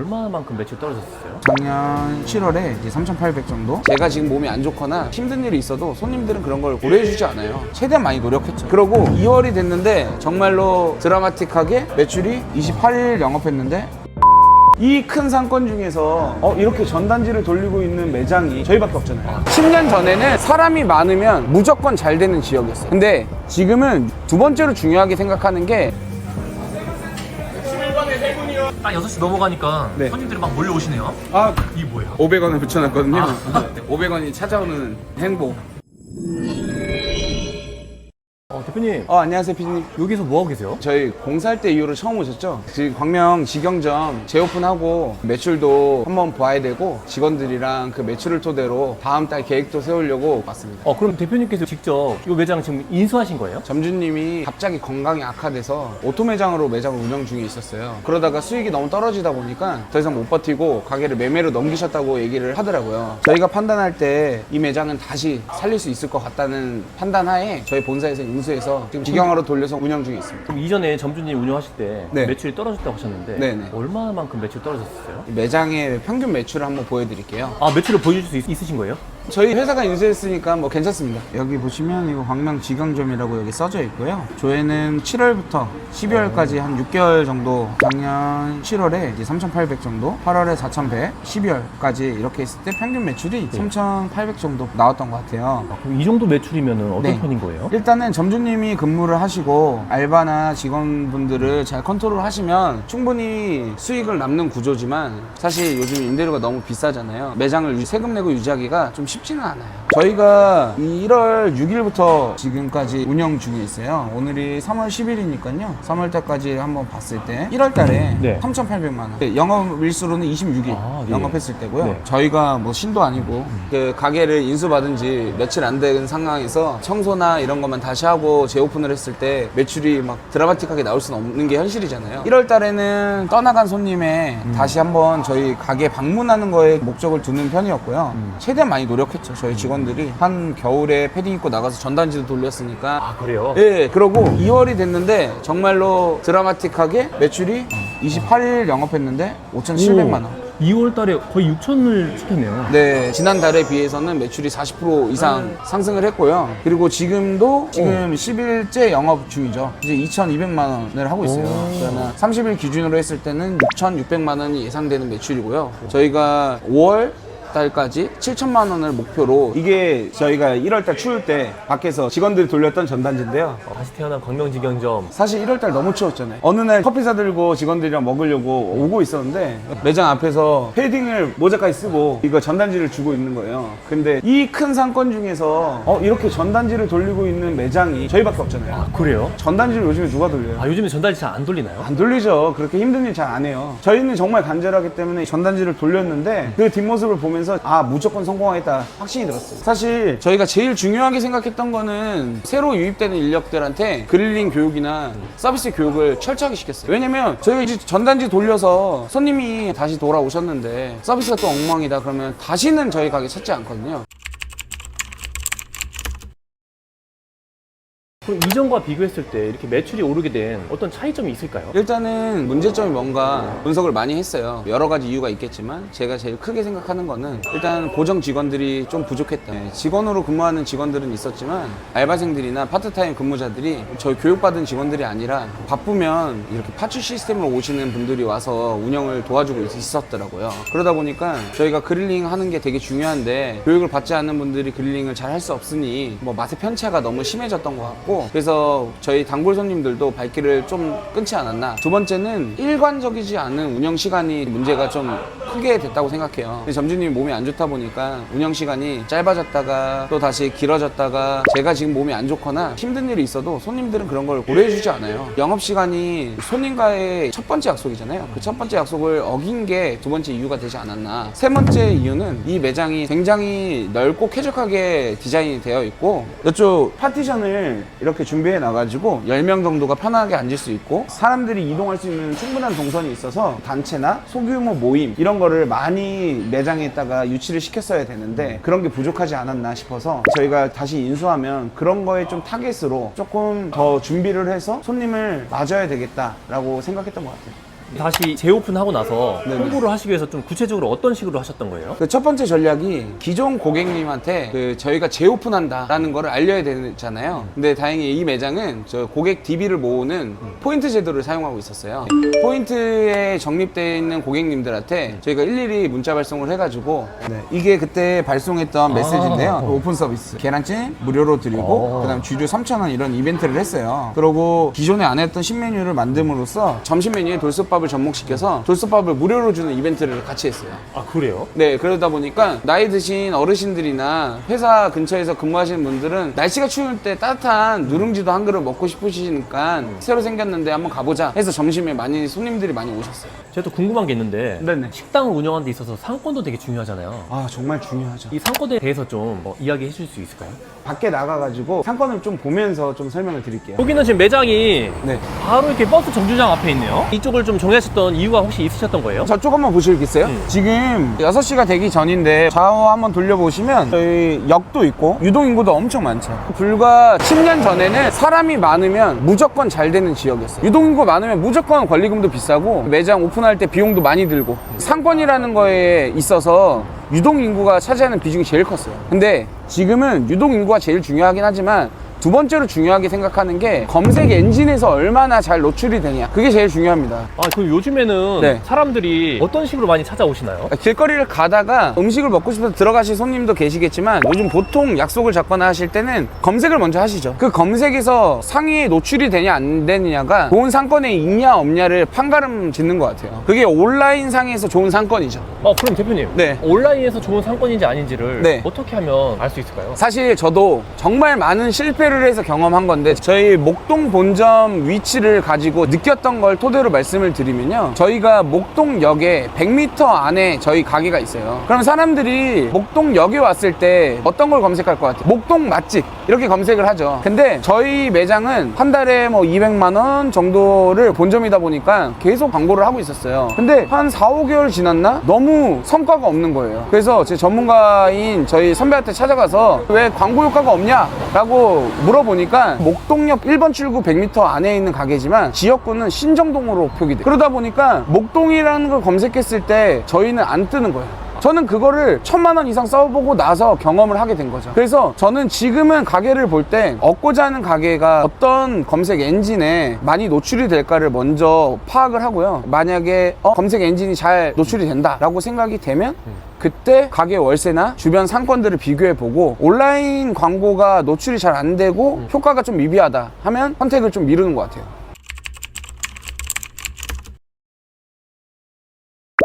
얼마만큼 매출 떨어졌어요? 작년 7월에 이제 3,800 정도. 제가 지금 몸이 안 좋거나 힘든 일이 있어도 손님들은 그런 걸 고려해주지 않아요. 최대한 많이 노력했죠. 그러고 2월이 됐는데 정말로 드라마틱하게 매출이 28일 영업했는데 이 큰 상권 중에서 어, 이렇게 전단지를 돌리고 있는 매장이 저희밖에 없잖아요. 10년 전에는 사람이 많으면 무조건 잘 되는 지역이었어요. 근데 지금은 두 번째로 중요하게 생각하는 게 딱 6시 넘어가니까 네. 손님들이 막 몰려오시네요. 아, 이게 뭐예요? 500원을 붙여놨거든요. 아. 500원이 찾아오는 행복. 대표님, 어, 안녕하세요, 피디님. 여기서 뭐 하고 계세요? 저희 공사할 때 이후로 처음 오셨죠? 지금 광명 직영점 재오픈하고 매출도 한번 봐야 되고 직원들이랑 그 매출을 토대로 다음 달 계획도 세우려고 왔습니다. 어, 그럼 대표님께서 직접 이 매장 지금 인수하신 거예요? 점주님이 갑자기 건강이 악화돼서 오토 매장으로 매장을 운영 중에 있었어요. 그러다가 수익이 너무 떨어지다 보니까 더 이상 못 버티고 가게를 매매로 넘기셨다고 얘기를 하더라고요. 저희가 판단할 때 이 매장은 다시 살릴 수 있을 것 같다는 판단하에 저희 본사에서 인수해 서 지금 직영으로 돌려서 운영 중에 있습니다. 그럼 이전에 점주님 운영하실 때 네. 매출이 떨어졌다고 하셨는데 네네. 얼마만큼 매출 떨어졌어요? 이 매장의 평균 매출을 한번 보여드릴게요. 아, 매출을 보여줄 수 있, 있으신 거예요? 저희 회사가 인수했으니까 뭐 괜찮습니다. 여기 보시면 이거 광명 직영점이라고 여기 써져 있고요. 조회는 7월부터 12월까지 한 6개월 정도 작년 7월에 이제 3,800 정도, 8월에 4,100, 12월까지 이렇게 했을 때 평균 매출이 3,800 정도 나왔던 것 같아요. 그럼 이 정도 매출이면 어떤 네. 편인 거예요? 일단은 점주님이 근무를 하시고 알바나 직원분들을 잘 컨트롤 하시면 충분히 수익을 남는 구조지만 사실 요즘 임대료가 너무 비싸잖아요. 매장을 유- 세금 내고 유지하기가 좀 쉽지 는 않아요. 저희가 1월 6일부터 지금까지 운영 중에 있어요. 오늘이 3월 10일이니까요. 3월 달까지 한번 봤을 때 1월 달에 네. 3,800만 원. 네, 영업 일수로는 26일 아, 예. 영업했을 때고요. 네. 저희가 뭐 신도 아니고 그 가게를 인수받은 지 며칠 안 된 상황에서 청소나 이런 것만 다시 하고 재오픈을 했을 때 매출이 막 드라마틱하게 나올 수는 없는 게 현실이잖아요. 1월 달에는 떠나간 손님에 다시 한번 저희 가게 방문하는 거에 목적을 두는 편이었고요. 최대한 많이 노력 했죠. 저희 직원들이 한 겨울에 패딩 입고 나가서 전단지도 돌렸으니까 아, 그래요? 예, 그러고 2월이 됐는데 정말로 드라마틱하게 매출이 28일 영업했는데 5,700만 원. 2월 달에 거의 6천을 시켰네요. 네, 지난달에 비해서는 매출이 40% 이상 상승을 했고요. 그리고 지금도 지금 10일째 영업 중이죠. 이제 2,200만 원을 하고 있어요. 오. 그러면 30일 기준으로 했을 때는 6,600만 원이 예상되는 매출이고요. 저희가 5월 달까지 7천만 원을 목표로 이게 저희가 1월 달 추울 때 밖에서 직원들이 돌렸던 전단지인데요. 어, 다시 태어난 광명직영점. 사실 1월달 너무 추웠잖아요. 어느 날 커피 사들고 직원들이랑 먹으려고 오고 있었는데 매장 앞에서 패딩을 모자까지 쓰고 이거 전단지를 주고 있는 거예요. 근데 이 큰 상권 중에서 어, 이렇게 전단지를 돌리고 있는 매장이 저희밖에 없잖아요. 아, 그래요? 전단지를 요즘에 누가 돌려요? 아, 요즘에 전달지 잘 안 돌리나요? 안 돌리죠. 그렇게 힘든 일 잘 안 해요. 저희는 정말 간절하기 때문에 전단지를 돌렸는데 그 뒷모습을 보면 서 아 무조건 성공하겠다 확신이 들었어요. 사실 저희가 제일 중요하게 생각했던 거는 새로 유입되는 인력들한테 그릴링 교육이나 서비스 교육을 철저하게 시켰어요. 왜냐면 저희가 이제 전단지 돌려서 손님이 다시 돌아오셨는데 서비스가 또 엉망이다 그러면 다시는 저희 가게 찾지 않거든요. 그럼 이전과 비교했을 때 이렇게 매출이 오르게 된 어떤 차이점이 있을까요? 일단은 문제점이 뭔가 분석을 많이 했어요. 여러 가지 이유가 있겠지만 제가 제일 크게 생각하는 거는 일단 고정 직원들이 좀 부족했다. 네, 직원으로 근무하는 직원들은 있었지만 알바생들이나 파트타임 근무자들이 저희 교육받은 직원들이 아니라 바쁘면 이렇게 파출 시스템으로 오시는 분들이 와서 운영을 도와주고 있었더라고요. 그러다 보니까 저희가 그릴링 하는 게 되게 중요한데 교육을 받지 않는 분들이 그릴링을 잘 할 수 없으니 뭐 맛의 편차가 너무 심해졌던 것 같고 그래서 저희 단골 손님들도 발길을 좀 끊지 않았나. 두 번째는 일관적이지 않은 운영 시간이 문제가 좀 크게 됐다고 생각해요. 점주님이 몸이 안 좋다 보니까 운영 시간이 짧아졌다가 또 다시 길어졌다가 제가 지금 몸이 안 좋거나 힘든 일이 있어도 손님들은 그런 걸 고려해 주지 않아요. 영업 시간이 손님과의 첫 번째 약속이잖아요. 그 첫 번째 약속을 어긴 게 두 번째 이유가 되지 않았나. 세 번째 이유는 이 매장이 굉장히 넓고 쾌적하게 디자인이 되어 있고 이쪽 파티션을 이렇게 준비해 놔가지고 10명 정도가 편하게 앉을 수 있고 사람들이 이동할 수 있는 충분한 동선이 있어서 단체나 소규모 모임 이런 거를 많이 매장에다가 유치를 시켰어야 되는데 그런 게 부족하지 않았나 싶어서 저희가 다시 인수하면 그런 거에 좀 타겟으로 조금 더 준비를 해서 손님을 맞아야 되겠다라고 생각했던 것 같아요. 다시 재오픈하고 나서 네네. 홍보를 하시기 위해서 좀 구체적으로 어떤 식으로 하셨던 거예요? 그 첫 번째 전략이 기존 고객님한테 그 저희가 재오픈한다라는 거를 알려야 되잖아요. 근데 다행히 이 매장은 저 고객 DB를 모으는 포인트 제도를 사용하고 있었어요. 포인트에 적립되어 있는 고객님들한테 저희가 일일이 문자 발송을 해가지고 네, 이게 그때 발송했던 메시지인데요. 아. 오픈 서비스 계란찜 무료로 드리고 어. 그다음 주류 3,000원 이런 이벤트를 했어요. 그리고 기존에 안 했던 신메뉴를 만듦으로써 점심 메뉴에 돌솥밥 을 접목시켜서 돌솥밥을 무료로 주는 이벤트를 같이 했어요. 아 그래요? 네, 그러다 보니까 나이 드신 어르신들이나 회사 근처에서 근무하시는 분들은 날씨가 추울 때 따뜻한 누룽지도 한 그릇 먹고 싶으시니까 새로 생겼는데 한번 가보자 해서 점심에 많이 손님들이 많이 오셨어요. 제가 또 궁금한 게 있는데 네네. 식당을 운영하는 데 있어서 상권도 되게 중요하잖아요. 아, 정말 중요하죠. 이 상권에 대해서 좀 어, 이야기해 줄 수 있을까요? 밖에 나가가지고 상권을 좀 보면서 좀 설명을 드릴게요. 여기는 지금 매장이 네. 바로 이렇게 버스 정류장 앞에 있네요. 이쪽을 좀 정하셨던 이유가 혹시 있으셨던 거예요? 저쪽 한번 보시겠어요? 음. 지금 6시가 되기 전인데 좌우 한번 돌려보시면 저희 역도 있고 유동인구도 엄청 많죠. 불과 10년 전에는 사람이 많으면 무조건 잘 되는 지역이었어요. 유동인구 많으면 무조건 권리금도 비싸고 매장 오픈할 때 비용도 많이 들고 상권이라는 거에 있어서 유동 인구가 차지하는 비중이 제일 컸어요. 근데 지금은 유동 인구가 제일 중요하긴 하지만 두 번째로 중요하게 생각하는 게 검색 엔진에서 얼마나 잘 노출이 되냐. 그게 제일 중요합니다. 아, 그럼 요즘에는 네. 사람들이 어떤 식으로 많이 찾아오시나요? 길거리를 가다가 음식을 먹고 싶어서 들어가실 손님도 계시겠지만 요즘 보통 약속을 잡거나 하실 때는 검색을 먼저 하시죠. 그 검색에서 상위에 노출이 되냐 안 되느냐가 좋은 상권에 있냐 없냐를 판가름 짓는 것 같아요. 그게 온라인 상에서 좋은 상권이죠. 어, 그럼 대표님. 네. 온라인에서 좋은 상권인지 아닌지를 네. 어떻게 하면 알 수 있을까요? 사실 저도 정말 많은 실패 를 해서 경험한 건데 저희 목동 본점 위치를 가지고 느꼈던 걸 토대로 말씀을 드리면요 저희가 목동역에 100m 안에 저희 가게가 있어요 그럼 사람들이 목동역에 왔을 때 어떤 걸 검색할 것 같아요? 목동 맛집 이렇게 검색을 하죠 근데 저희 매장은 한 달에 뭐 200만 원 정도를 본점이다 보니까 계속 광고를 하고 있었어요 근데 한 4, 5개월 지났나? 너무 성과가 없는 거예요 그래서 제 전문가인 저희 선배한테 찾아가서 왜 광고 효과가 없냐? 라고 물어보니까 목동역 1번 출구 100m 안에 있는 가게지만 지역구는 신정동으로 표기돼. 그러다 보니까 목동이라는 걸 검색했을 때 저희는 안 뜨는 거예요 저는 그거를 천만 원 이상 써보고 나서 경험을 하게 된 거죠. 그래서 저는 지금은 가게를 볼 때 얻고자 하는 가게가 어떤 검색 엔진에 많이 노출이 될까를 먼저 파악을 하고요. 만약에 어, 검색 엔진이 잘 노출이 된다라고 생각이 되면 그때 가게 월세나 주변 상권들을 비교해 보고 온라인 광고가 노출이 잘 안 되고 효과가 좀 미비하다 하면 선택을 좀 미루는 것 같아요.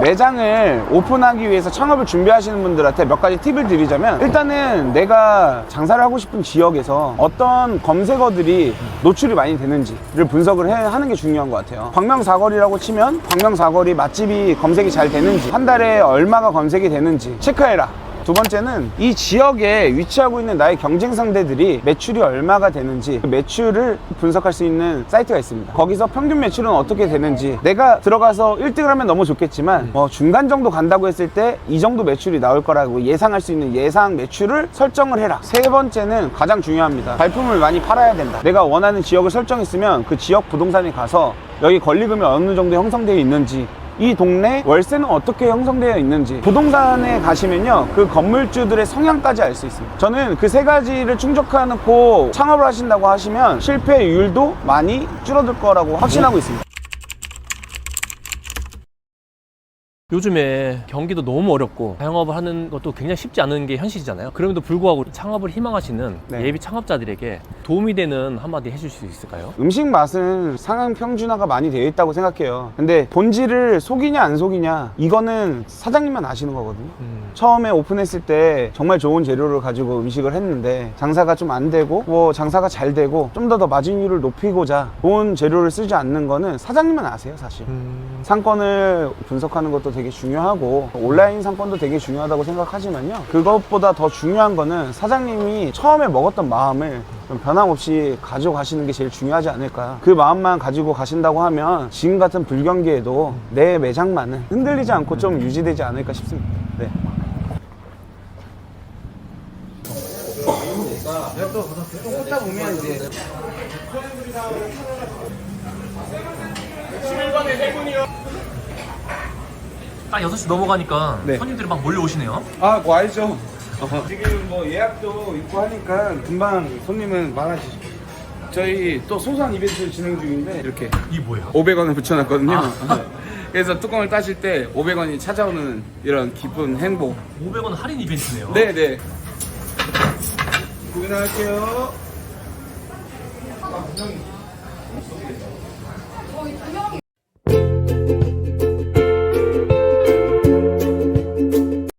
매장을 오픈하기 위해서 창업을 준비하시는 분들한테 몇 가지 팁을 드리자면 일단은 내가 장사를 하고 싶은 지역에서 어떤 검색어들이 노출이 많이 되는지를 분석을 해, 하는 게 중요한 것 같아요. 광명사거리라고 치면 광명사거리 맛집이 검색이 잘 되는지 한 달에 얼마가 검색이 되는지 체크해라. 두 번째는 이 지역에 위치하고 있는 나의 경쟁 상대들이 매출이 얼마가 되는지 그 매출을 분석할 수 있는 사이트가 있습니다. 거기서 평균 매출은 어떻게 되는지 내가 들어가서 1등을 하면 너무 좋겠지만 뭐 중간 정도 간다고 했을 때 이 정도 매출이 나올 거라고 예상할 수 있는 예상 매출을 설정을 해라. 세 번째는 가장 중요합니다. 발품을 많이 팔아야 된다. 내가 원하는 지역을 설정했으면 그 지역 부동산에 가서 여기 권리금이 어느 정도 형성되어 있는지 이 동네 월세는 어떻게 형성되어 있는지 부동산에 가시면요 그 건물주들의 성향까지 알 수 있습니다. 저는 그 세 가지를 충족해놓고 창업을 하신다고 하시면 실패율도 많이 줄어들 거라고 확신하고 있습니다 요즘에 경기도 너무 어렵고 자영업을 하는 것도 굉장히 쉽지 않은 게 현실이잖아요. 그럼에도 불구하고 창업을 희망하시는 네. 예비 창업자들에게 도움이 되는 한마디 해줄 수 있을까요? 음식 맛은 상향 평준화가 많이 되어 있다고 생각해요 근데 본질을 속이냐 안 속이냐 이거는 사장님만 아시는 거거든요 음, 처음에 오픈했을 때 정말 좋은 재료를 가지고 음식을 했는데 장사가 좀 안 되고 뭐 장사가 잘 되고 좀 더 더 마진율을 높이고자 좋은 재료를 쓰지 않는 거는 사장님만 아세요 사실 음, 상권을 분석하는 것도 되게 중요하고 온라인 상권도 되게 중요하다고 생각하지만요 그것보다 더 중요한 거는 사장님이 처음에 먹었던 마음을 좀 변함없이 가져가시는 게 제일 중요하지 않을까 그 마음만 가지고 가신다고 하면 지금 같은 불경기에도 내 매장만은 흔들리지 않고 좀 유지되지 않을까 싶습니다 네. 꽂다 보면 이제 11번에 세 분이요. 딱 6시 넘어가니까 네. 손님들이 막 몰려오시네요. 아, 뭐 알죠. 지금 뭐 예약도 있고 하니까 금방 손님은 많아지죠. 저희 또 소소한 이벤트 진행 중인데 이렇게 이 뭐예요? 500원을 붙여놨거든요. 아. 그래서 뚜껑을 따실 때 500원이 찾아오는 이런 기쁜 행복. 500원 할인 이벤트네요. 네네. 구매할게요.